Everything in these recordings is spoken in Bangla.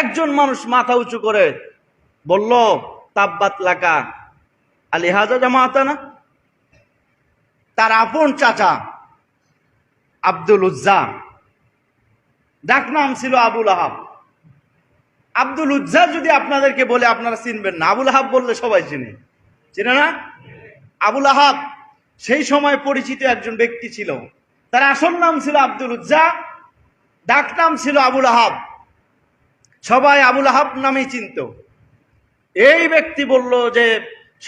একজন মানুষ মাথা উঁচু করে বলল, তাব্বাত লাকা আলী হাজা জামাতা না তার আপন চাচা আব্দুল উজ্জা। ডাক নাম ছিল আবুল আহাব। আব্দুল উজ্জা যদি আপনাদেরকে বলে, আপনারা চিনবেন না। আবুল আহাব বললে সবাই চিনে। চিনে না? আবুল আহাব সেই সময় পরিচিত একজন ব্যক্তি ছিল। তার আসল নাম ছিল আব্দুল উজ্জা। ডাক নাম ছিল আবুল আহাব। সবাই আবুল আহাব নামেই চিনত। এই ব্যক্তি বলল যে,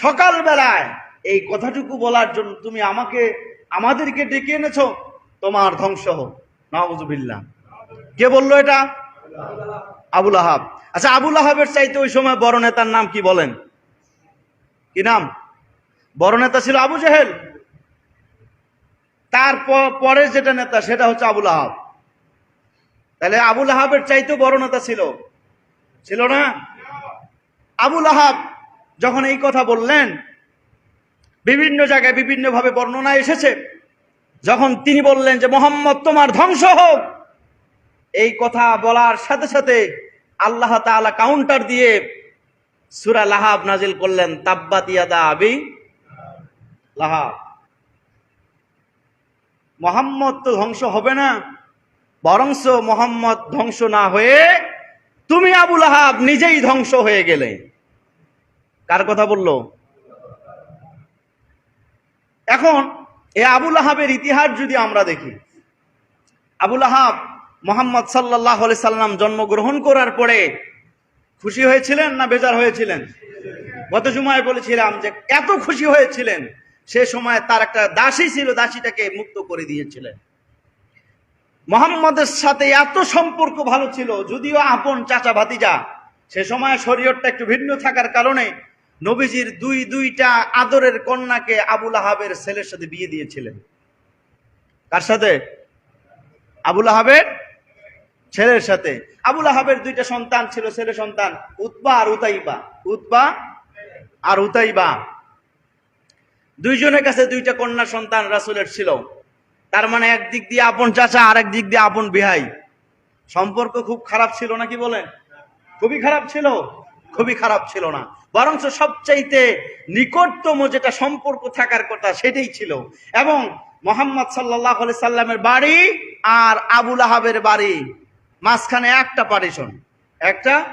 সকালবেলায় এই কথাটুকু বলার জন্য তুমি আমাকে, আমাদেরকে ডেকে এনেছ, তোমার ধ্বংস হোক। নওয়াজুবিল্লাহ কে বলল এটা? আবুল আহাব। আচ্ছা আবুল আহাবের চাইতে ওই সময় বড় নেতার নাম কি বলেন? কি নাম? বড় নেতা ছিল আবু জেহেল। তার পরের যেটা নেতা, সেটা হচ্ছে আবুল আহাব। তাহলে আবুল আহাবের চাইতেও বড় নেতা ছিল। ছিল না? আবুল আহাব যখন এই কথা বললেন, বিভিন্ন জায়গায় বিভিন্নভাবে বর্ণনা এসেছে। যখন তিনি বললেন যে, মোহাম্মদ, তোমার ধ্বংস হোক। এই কথা বলার সাথে সাথে আল্লাহ তাআলা কাউন্টার দিয়ে সুরা লাহাব নাজিল করলেন, তাব্বাত ইয়াদা আবি লাহাব। মোহাম্মদ তো ধ্বংস হবে না, বরংস মোহাম্মদ ধ্বংস না হয়ে তুমি আবুল আহাব নিজেই ধ্বংস হয়ে গেলে। কার কথা বলল? এখন এ আবুল আহাবের ইতিহাস যদি আমরা দেখি আবুল আহাব মোহাম্মদ সাল্লাহ সাল্লাম জন্মগ্রহণ করার পরে খুশি হয়েছিলেন না বেজার হয়েছিলেন? গত জুমায় বলেছিলাম যে এত খুশি হয়েছিলেন, সে সময় তার একটা দাসী ছিল, দাসীটাকে মুক্ত করে দিয়েছিলেন। মোহাম্মদের সাথে এত সম্পর্ক ভালো ছিল, যদিও আপন চাচা ভাতিজা, সে সময় শরীয়তটা একটু ভিন্ন থাকার কারণে নবীজির দুই দুইটা আদরের কন্যাকে আবুল আহাবের ছেলের সাথে বিয়ে দিয়েছিলেন। কার সাথে? আবুল আহাবের ছেলের সাথে। আবুল আহাবের দুইটা সন্তান ছিল, ছেলে সন্তান উৎপা আর উতাইবা। উৎপা আর উতাইবা। দুইজনের কাছে দুইটা কন্যা সন্তান রাসুলের ছিল। তার মানে একদিক দিয়ে আপন চাচা আর দিক দিয়ে আপন বিহাই। সম্পর্ক খুব খারাপ ছিল নাকি বলেন? খুবই খারাপ ছিল? খুবই খারাপ ছিল না। বরঞ্চ সবচাইতে নিকটতম যেটা সম্পর্ক থাকার কথা সেটাই ছিল। এবং মোহাম্মদ সাল্লাহ সাল্লামের বাড়ি আর আবুল আহাবের বাড়ি, মাঝখানে একটা পার্টিশন একটা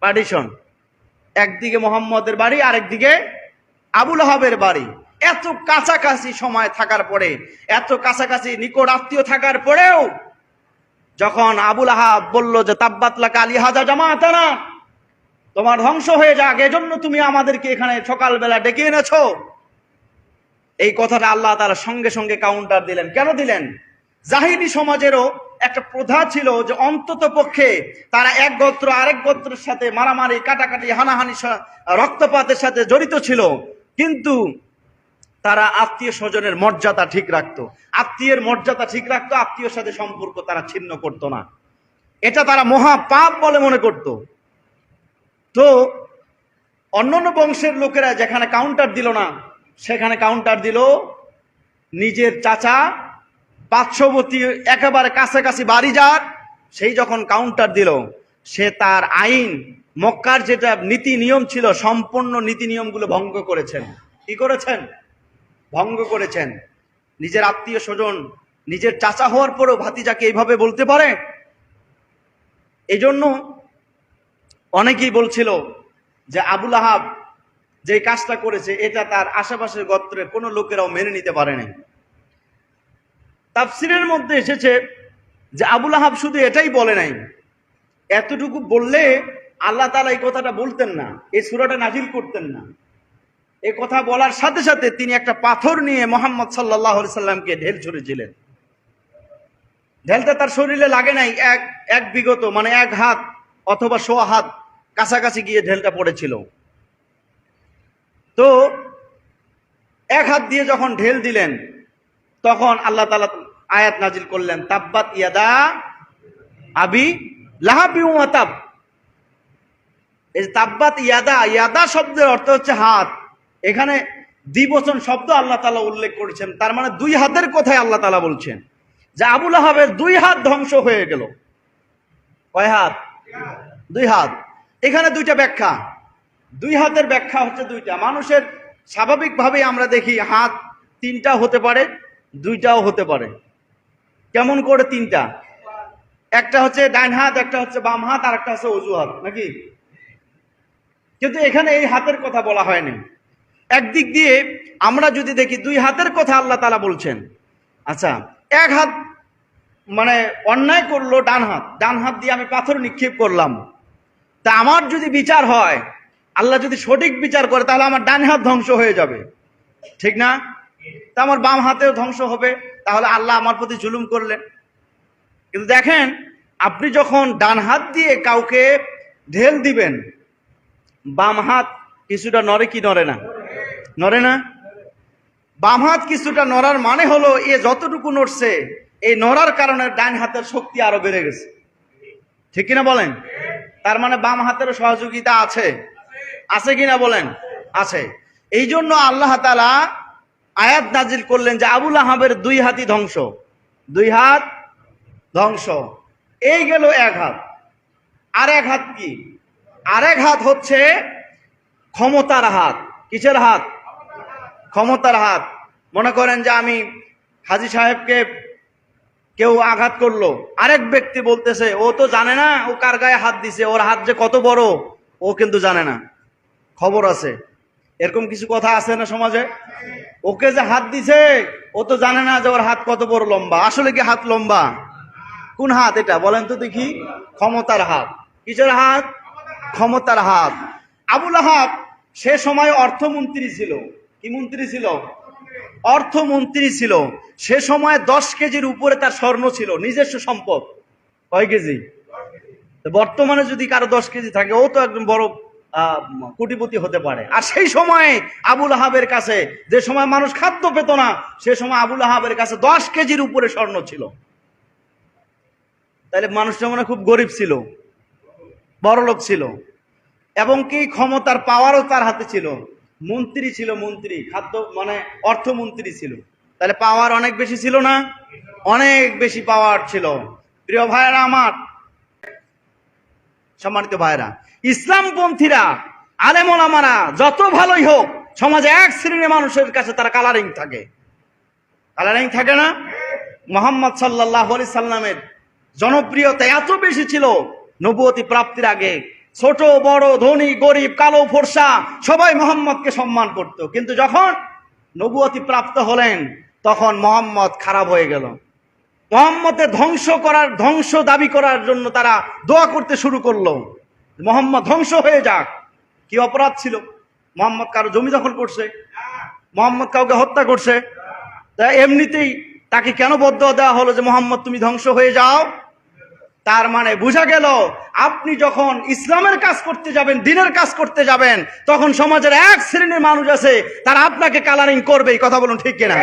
পার্টিশন একদিকে মোহাম্মদের বাড়ি, আরেকদিকে আবুল আহাবের বাড়ি। এত কাছাকাছি সময় থাকার পরে, এত কাছাকাছি নিকট আত্মীয় থাকার পরেও যখন আবুল আহাব বলল যে তাব্বাতলা কালী হাজা জামাতা না তোমার ধ্বংস হয়ে যাক, এজন্য তুমি আমাদেরকে এখানে সকালবেলা ডেকে এনেছ। এই কথাটা আল্লাহ তারা সঙ্গে সঙ্গে কাউন্টার দিলেন। কেন দিলেন? জাহিনী সমাজেরও একটা প্রথা ছিল যে, অন্তত পক্ষে তারা এক গোত্র আরেক গোত্রের সাথে মারামারি, কাটাকাটি, হানাহানি রক্তপাতের সাথে জড়িত ছিল। কিন্তু তারা আত্মীয় স্বজনের মর্যাদা ঠিক রাখতো। আত্মীয়ের মর্যাদা ঠিক রাখতো, আত্মীয়র সাথে সম্পর্ক তারা ছিন্ন করতো না। এটা তারা মহা পাপ বলে মনে করত। তো অন্যান্য বংশের লোকেরা যেখানে কাউন্টার দিল না, সেখানে কাউন্টার দিল নিজের চাচা, পার্শ্ববর্তী, একেবারে কাছাকাছি বাড়ি যার সেই যখন কাউন্টার দিল, সে তার আইন, মক্কার যেটা নীতি নিয়ম ছিল, সম্পূর্ণ নীতি নিয়মগুলো ভঙ্গ করেছেন। কি করেছেন? ভঙ্গ করেছেন। নিজের আত্মীয় স্বজন, নিজের চাচা হওয়ার পরেও ভাতিজাকে এইভাবে বলতে পারে? এই জন্য অনেকেই বলছিল যে আবুল আহাব যে কাজটা করেছে, এটা তার আশেপাশের গোত্রের কোনো লোকেরাও মেনে নিতে পারে নাই। তাফসিরের মধ্যে এসেছে যে আবুল আহাব শুধু এটাই বলে নাই, এতটুকু বললে আল্লাহ তালা এই কথাটা বলতেন না, এই সুরাটা নাজিল করতেন না। এই কথা বলার সাথে সাথে তিনি একটা পাথর নিয়ে মোহাম্মদ সাল্লাহ সাল্লামকে ঢেল ছুড়েছিলেন। ঢেলটা তার শরীরে লাগে নাই, এক এক বিগত মানে এক হাত অথবা সোয়া হাত কাছাকাছি গিয়ে ঢেলটা পড়েছিল। তো এক হাত দিয়ে যখন ঢেল দিলেন, তখন আল্লাহ তালা আয়াত নাজিল করলেন, তাব্বাত ইয়াদা আবি লাহাবি তাব। এই তাব্বাত ইয়াদা ইয়াদা শব্দের অর্থ হচ্ছে হাত। এখানে দ্বিবচন শব্দ আল্লাহ তালা উল্লেখ করেছেন, তার মানে দুই হাতের কথাই আল্লাহ তালা বলছেন। যে আবুল আহাবের দুই হাত ধ্বংস হয়ে গেল। কয় হাত? দুই হাত। এখানে দুইটা ব্যাখ্যা। দুই হাতের ব্যাখ্যা হচ্ছে দুইটা। মানুষের স্বাভাবিকভাবেই আমরা দেখি হাত তিনটা হতে পারে, দুইটাও হতে পারে। কেমন করে তিনটা? একটা হচ্ছে ডাইন হাত, একটা হচ্ছে বাম হাত, আর একটা হচ্ছে অজু হাত, নাকি? কিন্তু এখানে এই হাতের কথা বলা হয়নি। একদিক দিয়ে আমরা যদি দেখি দুই হাতের কথা আল্লাহ তালা বলছেন। আচ্ছা এক হাত মানে অন্যায় করল ডান হাত ডান হাত দিয়ে আমি পাথর নিক্ষেপ করলাম। তা আমার যদি বিচার হয়, আল্লাহ যদি সঠিক বিচার করে, তাহলে আমার ডান হাত ধ্বংস হয়ে যাবে। ঠিক না? তা আমার বাম হাতেও ধ্বংস হবে, তাহলে আল্লাহ আমার প্রতি জুলুম করলেন। কিন্তু দেখেন, আপনি যখন ডান হাত দিয়ে কাউকে ঢেল দিবেন, বাম হাত কিছুটা নড়ে কি নড়ে না? নড়ে না? বাম হাত কিছুটা নড়ার মানে হলো এ যতটুকু নড়ছে, এই নড়ার কারণে ডান হাতের শক্তি আরও বেড়ে গেছে। ঠিক কিনা বলেন? তার মানে বাম হাতের সহযোগিতা আছে। আছে কিনা বলেন? আছে। এই জন্য আল্লাহ তালা আয়াত নাজিল করলেন যে আবুল আহাবের দুই হাতই ধ্বংস। দুই হাত ধ্বংস। এই গেল এক হাত। আর এক হাত কি? আর এক হাত হচ্ছে ক্ষমতার হাত। কিসের হাত? ক্ষমতার হাত। মনে করেন যে আমি হাজি সাহেবকে কেউ আঘাত করল। আরেক ব্যক্তি বলতেছে, ও তো জানে না, ও কার গায়ে হাত দিছে, ওর হাত যে কত বড়, ও কিন্তু জানে না। খবর আছে। এরকম কিছু কথা আছে না সমাজে? ওকে যে হাত দিছে, ও তো জানে না যে ওর হাত কত বড় লম্বা। আসলে কি হাত লম্বা? কোন হাত এটা? বলেন তো দেখি। ক্ষমতার হাত। কিসের হাত? ক্ষমতার হাত। আবুল আহাব সে সময় অর্থমন্ত্রী ছিল। কি মন্ত্রী ছিল? অর্থমন্ত্রী ছিল। সে সময় দশ কেজির উপরে তার স্বর্ণ ছিল, নিজস্ব সম্পদ। কয় কেজি? বর্তমানে যদি কারও দশ কেজি থাকে, ও তো একদম বড় কোটিপতি হতে পারে। আর সেই সময় আবুল আহাবের কাছে, যে সময় মানুষ খাদ্য পেত না, সে সময় আবুল আহাবের কাছে দশ কেজির উপরে স্বর্ণ ছিল। তাহলে মানুষটা মনে খুব গরিব ছিল বড় লোক ছিল। এবং কি ক্ষমতার পাওয়ারও তার হাতে ছিল। মন্ত্রী ছিল মন্ত্রী, খাদ্য মানে অর্থমন্ত্রী ছিল। তাহলে পাওয়ার অনেক বেশি ছিল না? অনেক বেশি পাওয়ার ছিল। প্রিয় ভাইয়েরা আমার, সম্মানিত ভাইরা ইসলামপন্থীরা, আলেমলামারা, যত ভালোই হোক, সমাজে এক শ্রেণির মানুষের কাছে তারা কালারিং থাকে। কালারিং থাকে না? মোহাম্মদ সাল্লাহ আলি সাল্লামের জনপ্রিয়তা এত বেশি ছিল, নবুয়তি প্রাপ্তির আগে ছোট, বড়, ধনী, গরিব, কালো, ফর্সা, সবাই মোহাম্মদকে সম্মান করত। কিন্তু যখন নবুয়তি প্রাপ্ত হলেন, তখন মোহাম্মদ খারাপ হয়ে গেল। মোহাম্মদের ধ্বংস করার, ধ্বংস দাবি করার জন্য তারা দোয়া করতে শুরু করল। মোহাম্মদ ধ্বংস হয়ে যাক। কি অপরাধ ছিল? মোহাম্মদ কারও জমি দখল করছে? মোহাম্মদ কাউকে হত্যা করছে? এমনিতেই তাকে কেন বদ্ধ দেওয়া হলো যে, মোহাম্মদ, তুমি ধ্বংস হয়ে যাও তার মানে বোঝা গেল, আপনি যখন ইসলামের কাজ করতে যাবেন, দিনের কাজ করতে যাবেন, তখন সমাজের এক শ্রেণির মানুষ আছে, তারা আপনাকে কালারিং করবে, এই কথা বলুন ঠিক কিনা?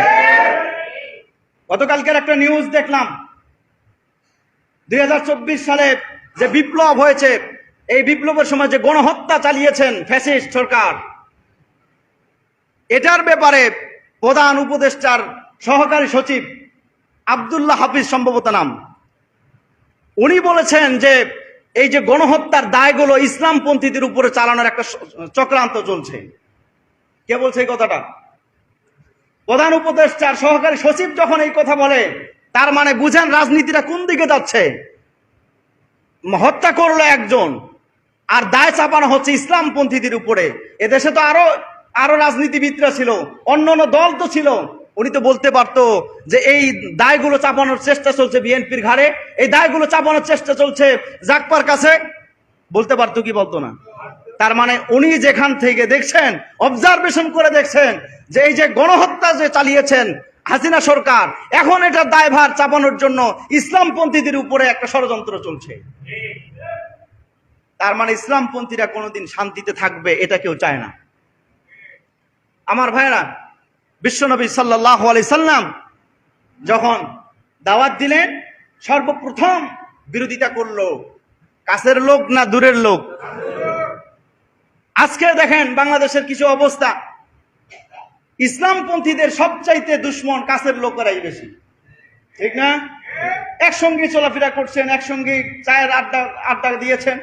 গতকালকের একটা নিউজ দেখলাম। দুই হাজার চব্বিশ সালে যে বিপ্লব হয়েছে, এই বিপ্লবের সময় যে গণহত্যা চালিয়েছেন ফ্যাসিস্ট সরকার, এটার ব্যাপারে প্রধান উপদেষ্টার সহকারী সচিব আবদুল্লাহ হাফিজ সম্ভবত নাম। উনি বলেছেন যে এই যে গণহত্যার দায়গুলো ইসলামপন্থীদের উপরে চালানোর একটা চক্রান্ত চলছে। কে বলছে এই কথাটা? প্রধান উপদেষ্টার সহকারী সচিব যখন এই কথা বলে, তার মানে বুঝেন রাজনীতিটা কোন দিকে যাচ্ছে? হত্যা করল একজন, আর দায় চাপানো হচ্ছে ইসলামপন্থীদের উপরে। এদেশে তো আরও আরও রাজনীতিবিদরা ছিল অন্য অন্য দল তো ছিল। উনি তো বলতে পারতো যে এই দায়গুলো চাপানোর চেষ্টা চলছে বিএনপির ঘাড়ে, এই দায়গুলো চাপানোর চেষ্টা চলছে জাকপার কাছে। বলতে পারতো কি বলতো না? তার মানে উনি যেখান থেকে দেখছেন অবজারভেশন করে দেখছেন যে এই যে গণহত্যা যে চালিয়েছেন হাসিনা সরকার, এখন এটার দায়ভার চাপানোর জন্য ইসলামপন্থীদের উপরে একটা ষড়যন্ত্র চলছে। তার মানে ইসলামপন্থীরা কোনোদিন শান্তিতে থাকবে, এটা কেউ চায় না। আমার ভাইরা বিশ্বনবী সাল্লাহ আলি সাল্লাম যখন দাওয়াত দিলেন, সর্বপ্রথম বিরোধিতা করল। কাছের লোক না দূরের লোক? আজকে দেখেন বাংলাদেশের কিছু অবস্থা। ইসলামপন্থীদের সবচাইতে দুশ্মন কাছের লোকেরাই বেশি। ঠিক না? একসঙ্গে চলাফেরা করছেন, একসঙ্গে চায়ের আড্ডা আড্ডা দিয়েছেন।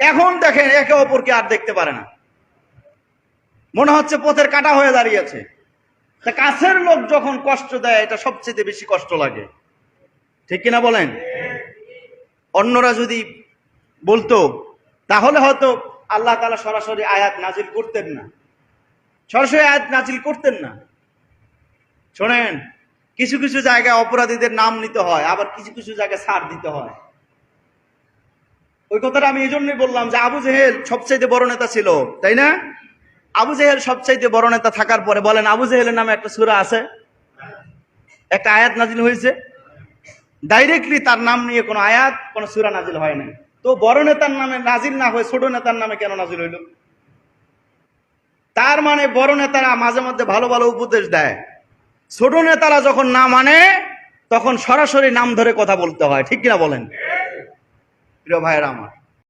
এখন দেখেন একে অপরকে আর দেখতে পারে না। মনে হচ্ছে পথের কাটা হয়ে দাঁড়িয়েছে। তা কাছের লোক যখন কষ্ট দেয়, এটা সবচেয়ে বেশি কষ্ট লাগে। ঠিক কিনা বলেন? অন্যরা যদি বলতো, তাহলে হয়তো আল্লাহ তালা সরাসরি আয়াত নাজিল করতেন না। সরাসরি আয়াত নাজিল করতেন না। শোনেন, কিছু কিছু জায়গায় অপরাধীদের নাম নিতে হয়, আবার কিছু কিছু জায়গায় ছাড় দিতে হয়। ওই কথাটা আমি এই জন্যই বললাম যে আবু জেহেল সবচাইতে বড় নেতা ছিল, তাই না? আবু জেহেল সবচাইতে বড় নেতা থাকার পরে বলেন, আবু জেহেলের নামে একটা সুরা আছে। একটা আয়াত নাজিল হয়েছে। ডাইরেক্টলি তার নাম নিয়ে কোনো আয়াত, কোনো সুরা নাজিল হয় নাই। তো বড় নেতার নামে নাজিল না হয়ে ছোট নেতার নামে কেন নাজিল হইল? তার মানে বড় নেতারা মাঝে মধ্যে ভালো ভালো উপদেশ দেয়। ছোট নেতারা যখন না মানে তখন সরাসরি নাম ধরে কথা বলতে হয়। ঠিক কিনা বলেন? প্রিয় ভাইয়েরা আমার।